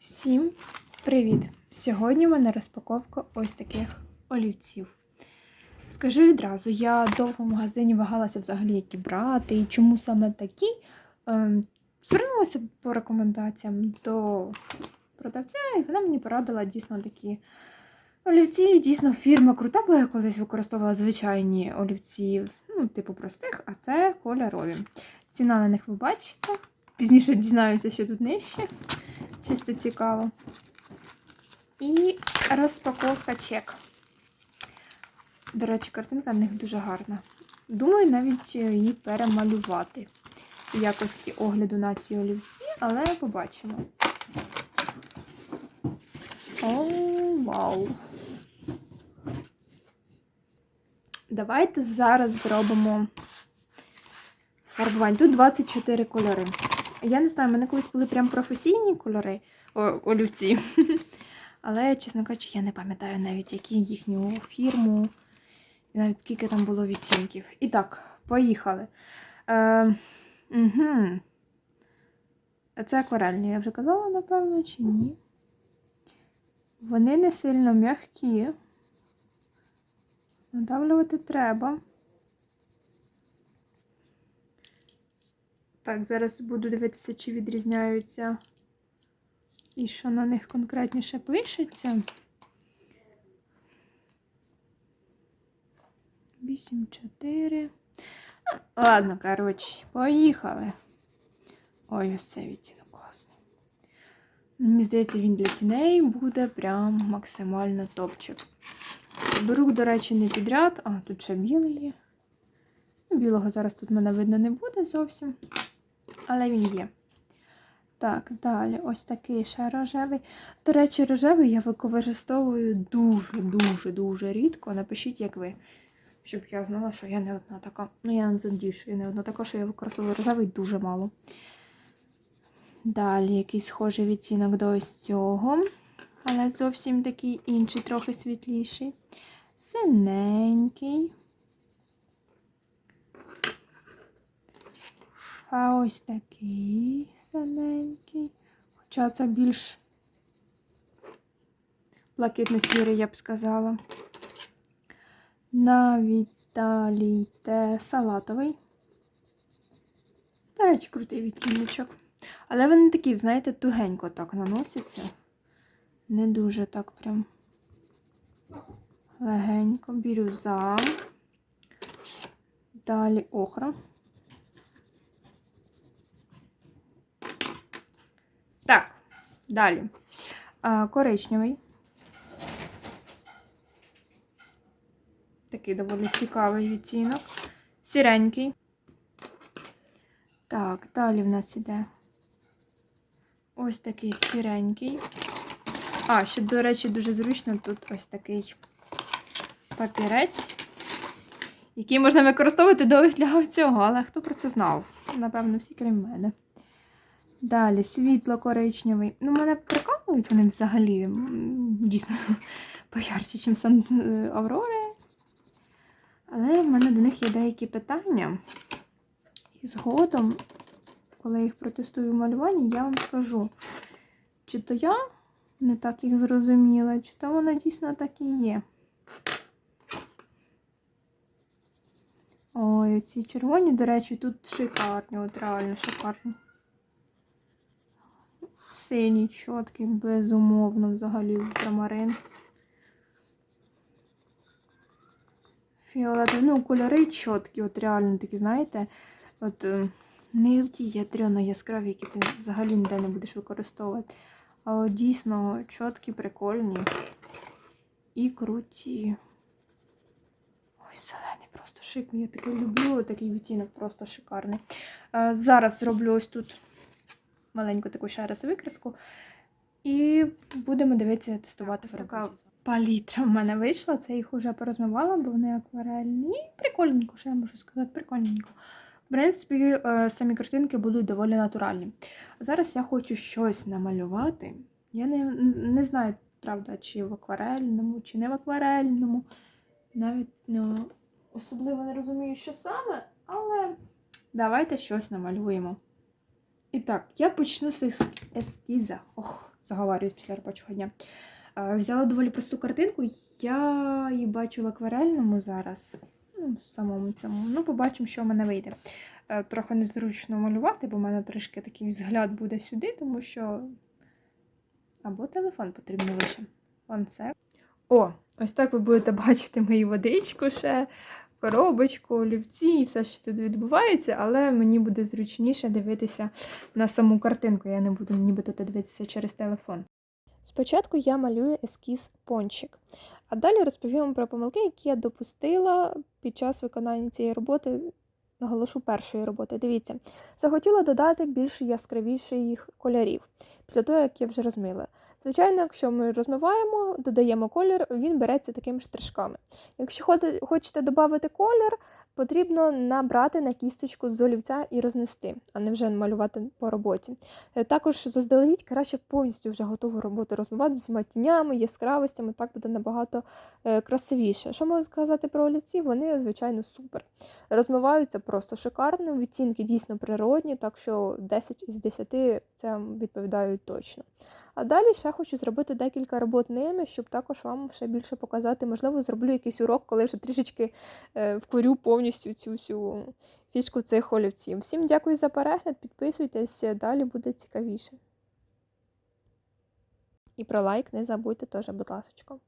Всім привіт! Сьогодні в мене розпаковка ось таких олівців. Скажу відразу, я довго в магазині вагалася взагалі, які брати і чому саме такі. Ем, Звернулася по рекомендаціям до продавця, і вона мені порадила дійсно такі олівці. Дійсно, фірма крута, бо я колись використовувала звичайні олівці, ну, типу простих, а це кольорові. Ціна на них ви бачите. Пізніше дізнаюся, що тут нижче. Чисто цікаво. І розпаковка чек. До речі, картинка на них дуже гарна. Думаю, навіть її перемалювати в якості огляду на ці олівці, але побачимо. О, вау! Давайте зараз зробимо фарбування. Тут 24 кольори. Я не знаю, в мене колись були прям професійні кольори олівці. Але, чесно кажучи, я не пам'ятаю навіть, які їхню фірму, і навіть скільки там було відтінків. І так, поїхали. Е, угу. Це акварельні, я вже казала, напевно, чи ні. Вони не сильно м'які. Надавлювати треба. Так, зараз буду дивитися, чи відрізняються і що на них конкретніше пишеться. 8, 4. Ладно, коротше, поїхали. Ой, ось відтінок класний. Мені здається, він для тіней буде прям максимально топчик. Беру, до речі, не підряд, а тут ще білий є. Білого зараз тут мене видно не буде зовсім, але він є. Так, далі ось такий ще рожевий. До речі, рожевий я використовую дуже-дуже-дуже рідко. Напишіть, як ви. Щоб я знала, що я не одна така. Ну, я не задію, я не одна така, що я використовую рожевий дуже мало. Далі якийсь схожий відтінок до ось цього, але зовсім такий інший, трохи світліший. Синенький. А ось такий синенький. Хоча це більш блакитно-сірий, я б сказала. Навіть далі йде салатовий. До речі, крутий відтіночок. Але вони такі, знаєте, тугенько так наносяться. Не дуже так прям легенько. Бірюза. Далі охра. Так, далі. Коричневий. Такий доволі цікавий відтінок. Сіренький. Так, далі в нас іде ось такий сіренький. А, ще, до речі, дуже зручно тут ось такий папірець, який можна використовувати для цього, але хто про це знав? Напевно, всі крім мене. Далі світло-коричневий. Ну, мене прикалують вони взагалі, дійсно, поярче, ніж Сан Аврори. Але в мене до них є деякі питання. І згодом, коли я їх протестую в малюванні, я вам скажу, чи то я не так їх зрозуміла, чи то воно дійсно так і є. Ой, ці червоні, до речі, тут шикарні, от реально шикарні. Синій, чіткий, безумовно, взагалі ультрамарин. Фіолетовий, ну, кольори чіткі, от реально такі, знаєте, от е, не в ті ядрено яскраві, які ти взагалі ніде не будеш використовувати. А от дійсно чіткі, прикольні і круті. Ой, зелений просто шик. Я таке люблю, такий відтінок просто шикарний. Е, Зараз роблю ось тут маленьку таку ще раз викраску. І будемо дивитися, тестувати в така палітра в мене вийшла. Це їх вже порозмивала, бо вони акварельні. Прикольненько, що я можу сказати, прикольненько. В принципі, е, самі картинки будуть доволі натуральні. Зараз я хочу щось намалювати. Я не, не знаю, правда, чи в акварельному, чи не в акварельному. Навіть ну, особливо не розумію, що саме, але давайте щось намалюємо. І так, я почну з ескіза. Ох, заговарююсь після робочого дня. Взяла доволі просту картинку. Я її бачу в акварельному зараз. Ну, в самому цьому. Ну, побачимо, що в мене вийде. Е, Трохи незручно малювати, бо в мене трішки такий взгляд буде сюди, тому що. Або телефон потрібно лише. Вон це. О, ось так ви будете бачити мою водичку ще, коробочку, олівці і все, що тут відбувається, але мені буде зручніше дивитися на саму картинку. Я не буду нібито дивитися через телефон. Спочатку я малюю ескіз пончик, а далі розповім про помилки, які я допустила під час виконання цієї роботи. Наголошу першої роботи. Дивіться, захотіла додати більш яскравіших кольорів після того, як я вже розмила. Звичайно, якщо ми розмиваємо, додаємо колір, він береться такими штришками. Якщо хочете додати колір, потрібно набрати на кісточку з олівця і рознести, а не вже малювати по роботі. Е, Також заздалегідь краще повністю вже готову роботу розмивати з усіма тінями, яскравостями, так буде набагато е, красивіше. Що можу сказати про олівці? Вони, звичайно, супер. Розмиваються просто шикарно, відцінки дійсно природні, так що 10 із 10 це відповідають точно. А далі ще хочу зробити декілька робот ними, щоб також вам ще більше показати. Можливо, зроблю якийсь урок, коли вже трішечки е, вкурю повністю цю всю фішку цих олівців. Всім дякую за перегляд, підписуйтесь, далі буде цікавіше. І про лайк не забудьте теж, будь ласка.